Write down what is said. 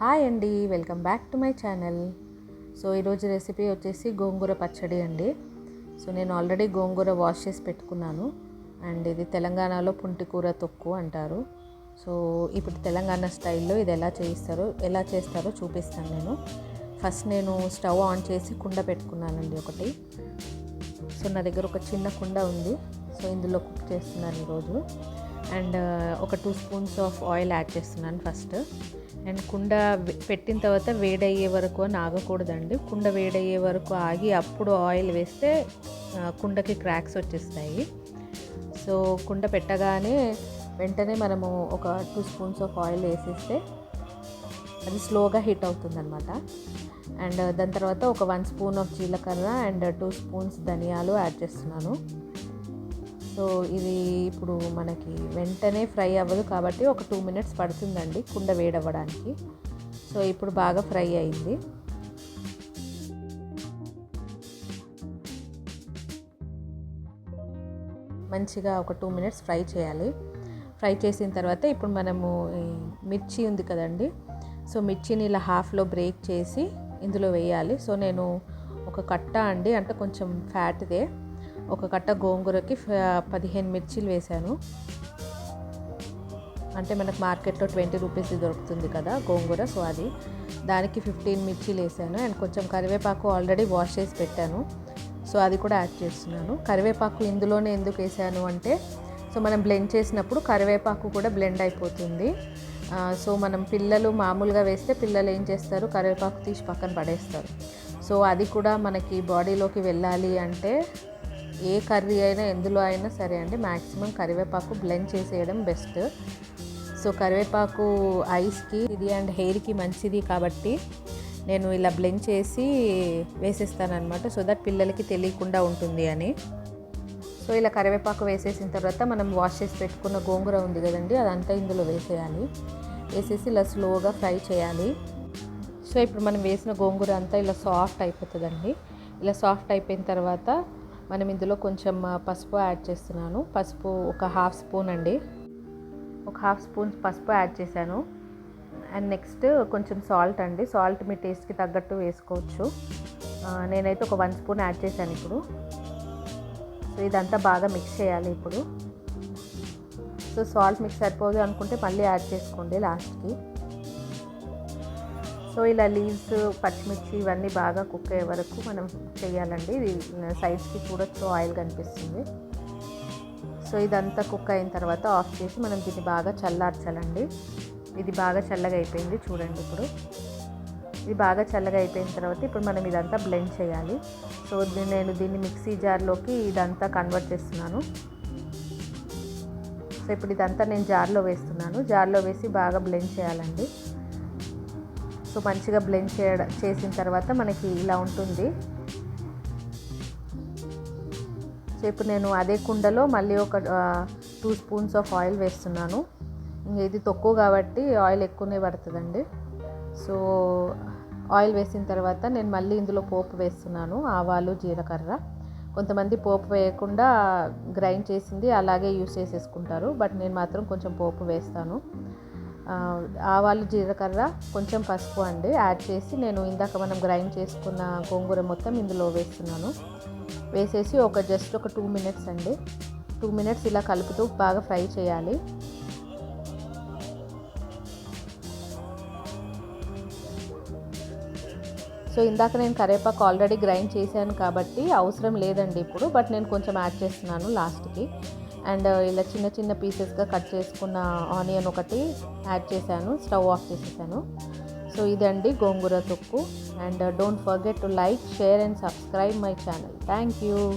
Hi అండి welcome back to my channel. So ఈరోజు recipe వచ్చేసి గోంగూర పచ్చడి అండి. సో నేను ఆల్రెడీ గోంగూర వాష్ చేసి పెట్టుకున్నాను. అండ్ ఇది తెలంగాణలో పుంటికూర తొక్కు అంటారు. సో ఇప్పుడు తెలంగాణ స్టైల్లో ఇది ఎలా చేయిస్తారో ఎలా చేస్తారో చూపిస్తాను నేను. ఫస్ట్ నేను స్టవ్ ఆన్ చేసి కుండ పెట్టుకున్నానండి ఒకటి. సో నా దగ్గర ఒక చిన్న కుండ ఉంది. సో ఇందులో కుక్ చేస్తున్నాను ఈరోజు. అండ్ ఒక two spoons of oil add చేస్తున్నాను ఫస్ట్. అండ్ కుండ పెట్టిన తర్వాత వేడయ్యే వరకు అని ఆగకూడదండి కుండ వేడయ్యే వరకు ఆగి అప్పుడు ఆయిల్ వేస్తే కుండకి క్రాక్స్ వచ్చేస్తాయి. సో కుండ పెట్టగానే వెంటనే మనము ఒక టూ స్పూన్స్ ఆఫ్ ఆయిల్ వేసేస్తే అది స్లోగా హీట్ అవుతుందన్నమాట. అండ్ దాని తర్వాత ఒక వన్ స్పూన్ ఆఫ్ జీలకర్ర అండ్ టూ స్పూన్స్ ధనియాలు యాడ్ చేస్తున్నాను. సో ఇది ఇప్పుడు మనకి వెంటనే ఫ్రై అవ్వదు కాబట్టి ఒక టూ మినిట్స్ పడుతుందండి కుండ వేడవ్వడానికి. సో ఇప్పుడు బాగా ఫ్రై అయింది. మంచిగా ఒక టూ మినిట్స్ ఫ్రై చేయాలి. ఫ్రై చేసిన తర్వాత ఇప్పుడు మనము మిర్చి ఉంది కదండి సో మిర్చిని ఇలా హాఫ్లో బ్రేక్ చేసి ఇందులో వేయాలి. సో నేను ఒక కట్ట అండి అంటే కొంచెం ఫ్యాట్దే. ఒక కట్ట గోంగూరకి పదిహేను మిర్చీలు వేశాను. అంటే మనకు మార్కెట్లో ట్వంటీ రూపీస్ దొరుకుతుంది కదా గోంగూర సో అది. దానికి ఫిఫ్టీన్ మిర్చీలు వేసాను అండ్ కొంచెం కరివేపాకు ఆల్రెడీ వాష్ చేసి పెట్టాను. సో అది కూడా యాడ్ చేస్తున్నాను. కరివేపాకు ఇందులోనే ఎందుకు వేసాను అంటే సో మనం బ్లెండ్ చేసినప్పుడు కరివేపాకు కూడా బ్లెండ్ అయిపోతుంది. సో మనం పిల్లలు మామూలుగా వేస్తే పిల్లలు ఏం చేస్తారు? కరివేపాకు తీసి పక్కన పడేస్తారు. సో అది కూడా మనకి బాడీలోకి వెళ్ళాలి అంటే ఏ కర్రీ అయినా ఎందులో అయినా సరే అండి మ్యాక్సిమం కరివేపాకు బ్లెండ్ చేసేయడం బెస్ట్ సో కరివేపాకు ఐస్కి ఇది అండ్ హెయిర్కి మంచిది కాబట్టి నేను ఇలా బ్లెండ్ చేసి వేసేస్తానమాట సో దట్ పిల్లలకి తెలియకుండా ఉంటుంది అని. సో ఇలా కరివేపాకు వేసేసిన తర్వాత మనం వాష్ చేసి పెట్టుకున్న గోంగూర ఉంది కదండి అదంతా ఇందులో వేసేయాలి. వేసేసి ఇలా స్లోగా ఫ్రై చేయాలి. సో ఇప్పుడు మనం వేసిన గోంగూర అంతా ఇలా సాఫ్ట్ అయిపోతుందండి. ఇలా సాఫ్ట్ అయిపోయిన తర్వాత మనం ఇందులో కొంచెం పసుపు యాడ్ చేస్తున్నాను. పసుపు ఒక హాఫ్ స్పూన్ అండి. ఒక హాఫ్ స్పూన్ పసుపు యాడ్ చేశాను. అండ్ నెక్స్ట్ కొంచెం సాల్ట్ అండి. సాల్ట్ మీ టేస్ట్కి తగ్గట్టు వేసుకోవచ్చు. నేనైతే ఒక వన్ స్పూన్ యాడ్ చేశాను ఇప్పుడు. సో ఇదంతా బాగా మిక్స్ చేయాలి ఇప్పుడు. సో సాల్ట్ మిక్స్ సరిపోదు అనుకుంటే మళ్ళీ యాడ్ చేసుకోండి లాస్ట్కి. సో ఇలా లీవ్స్ పచ్చిమిర్చి ఇవన్నీ బాగా కుక్ అయ్యే వరకు మనం చేయాలండి. ఇది సైడ్స్కి చూడొచ్చు ఆయిల్ కనిపిస్తుంది. సో ఇదంతా కుక్ అయిన తర్వాత ఆఫ్ చేసి మనం దీన్ని బాగా చల్లార్చాలండి. ఇది బాగా చల్లగా అయిపోయింది చూడండి ఇప్పుడు. ఇది బాగా చల్లగా అయిపోయిన తర్వాత ఇప్పుడు మనం ఇదంతా బ్లెండ్ చేయాలి. సో నేను దీన్ని మిక్సీ జార్లోకి ఇదంతా కన్వర్ట్ చేస్తున్నాను. సో ఇప్పుడు ఇదంతా నేను జార్లో వేస్తున్నాను. జార్లో వేసి బాగా బ్లెండ్ చేయాలండి. సో మంచిగా బ్లెండ్ చేయడం చేసిన తర్వాత మనకి ఇలా ఉంటుంది. సో ఇప్పుడు నేను అదే కుండలో మళ్ళీ ఒక టూ స్పూన్స్ ఆఫ్ ఆయిల్ వేస్తున్నాను. ఇది తక్కువ కాబట్టి ఆయిల్ ఎక్కువనే పడుతుందండి. సో ఆయిల్ వేసిన తర్వాత నేను మళ్ళీ ఇందులో పోపు వేస్తున్నాను ఆవాలు జీలకర్ర. కొంతమంది పోపు వేయకుండా గ్రైండ్ చేసింది అలాగే యూస్ చేసేసుకుంటారు బట్ నేను మాత్రం కొంచెం పోపు వేస్తాను. ఆవాలు జీలకర్ర కొంచెం పసుపు అండి యాడ్ చేసి నేను ఇందాక మనం గ్రైండ్ చేసుకున్న గోంగూర మొత్తం ఇందులో వేస్తున్నాను. వేసేసి ఒక జస్ట్ ఒక టూ మినిట్స్ అండి. టూ మినిట్స్ ఇలా కలుపుతూ బాగా ఫ్రై చేయాలి. సో ఇందాక నేను కరేపాకు ఆల్రెడీ గ్రైండ్ చేశాను కాబట్టి అవసరం లేదండి ఇప్పుడు బట్ నేను కొంచెం యాడ్ చేస్తున్నాను లాస్ట్కి అండ్ ఇలా చిన్న చిన్న పీసెస్గా కట్ చేసుకున్న ఆనియన్ ఒకటి యాడ్ చేశాను స్టవ్ ఆఫ్ చేసేసాను. సో ఇదండి గోంగూర తొక్కు. And don't forget to like share and subscribe my channel. Thank you.